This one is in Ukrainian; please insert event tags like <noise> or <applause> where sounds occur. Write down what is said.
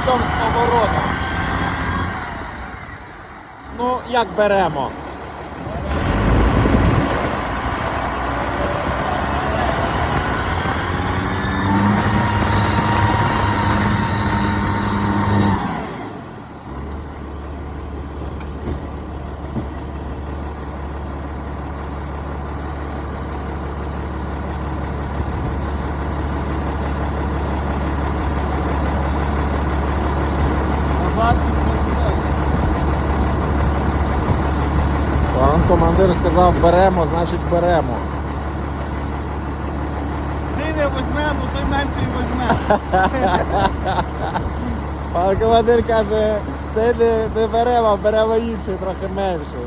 їдемо з поворотом. Ну, як беремо? Пан командир сказав, беремо, значить беремо. Ти не візьме, ну той менше й візьме. <laughs> Пан командир каже, це не, не беремо, а беремо інший, трохи менший.